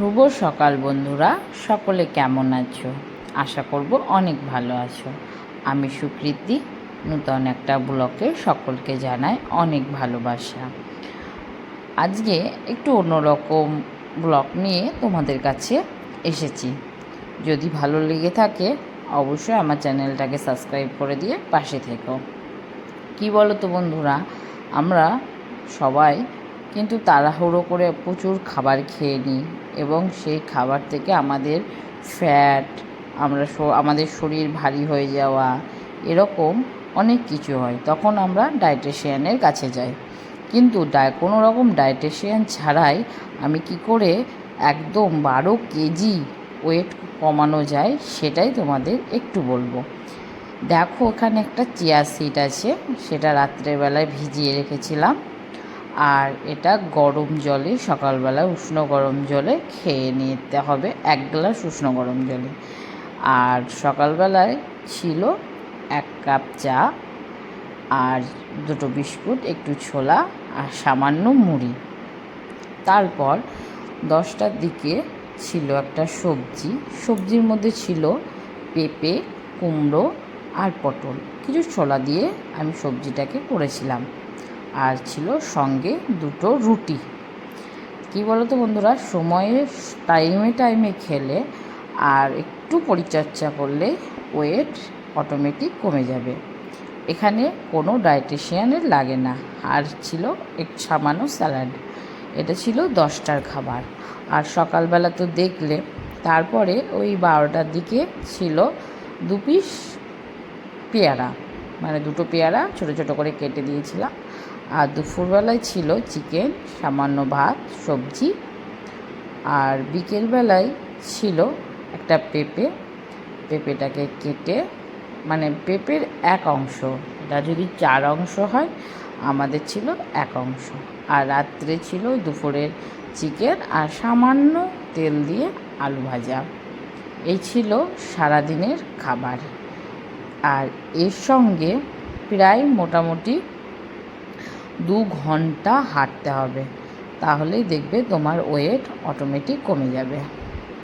শুভ সকাল বন্ধুরা। সকলে কেমন আছো? আশা করব অনেক ভালো আছো। আমি সুকৃতি। নূতন একটা ব্লকে সকলকে জানাই অনেক ভালোবাসা। আজকে একটু অন্যরকম ব্লগ নিয়ে তোমাদের কাছে এসেছি। যদি ভালো লেগে থাকে, অবশ্যই আমার চ্যানেলটাকে সাবস্ক্রাইব করে দিয়ে পাশে থেকো। কি বলো তো বন্ধুরা, আমরা সবাই কিন্তু তাড়াহুড়ো করে প্রচুর খাবার খেয়ে নিই। এবং সেই খাবার থেকে আমাদের ফ্যাট আমরা আমাদের শরীর ভারী হয়ে যাওয়া, এরকম অনেক কিছু হয়। তখন আমরা ডায়েটিশিয়ানের কাছে যাই। কিন্তু ডাই কোনো রকম ডায়েটিশিয়ান ছাড়াই আমি কি করে একদম বারো কেজি ওয়েট কমানো যায় সেটাই তোমাদের একটু বলব। দেখো ওখানে একটা চিয়া সিড আছে, সেটা রাত্রেবেলায় ভিজিয়ে রেখেছিলাম। আর এটা গরম জলে সকালবেলা উষ্ণ গরম জলে খেয়ে নিতে হবে, এক গ্লাস উষ্ণ গরম জলে। আর সকালবেলায় ছিল এক কাপ চা, আর দুটো বিস্কুট, একটু ছোলা, আর সামান্য মুড়ি। তারপর দশটার দিকে ছিল একটা সবজি। সবজির মধ্যে ছিল পেঁপে, কুমড়ো আর পটল। কিছু ছোলা দিয়ে আমি সবজিটাকে করেছিলাম। আর ছিল সঙ্গে দুটো রুটি। কী বলো তো বন্ধুরা, সময়ে টাইমে টাইমে খেলে আর একটু পরিচর্যা করলে ওয়েট অটোমেটিক কমে যাবে। এখানে কোনো ডায়েটিশিয়ানের লাগে না। আর ছিল এক সামান্য স্যালাড এটা ছিল দশটার খাবার। আর সকালবেলা তো দেখলে, তারপরে ওই বারোটার দিকে ছিল দু পিস পেয়ারা। মানে দুটো পেয়ারা ছোটো ছোটো করে কেটে দিয়েছিলাম। আর দুপুরবেলায় ছিল চিকেন, সামান্য ভাত, সবজি। আর বিকেলবেলায় ছিল একটা পেঁপে। পেঁপেটাকে কেটে মানে পেঁপের এক অংশ, এটা যদি চার অংশ হয়, আমাদের ছিল এক অংশ। আর রাত্রে ছিল দুপুরের চিকেন আর সামান্য তেল দিয়ে আলু ভাজা। এই ছিল সারাদিনের খাবার। আর এর সঙ্গে প্রায় মোটামুটি দু ঘণ্টা হাঁটতে হবে। তাহলেই দেখবে তোমার ওয়েট অটোমেটিক কমে যাবে।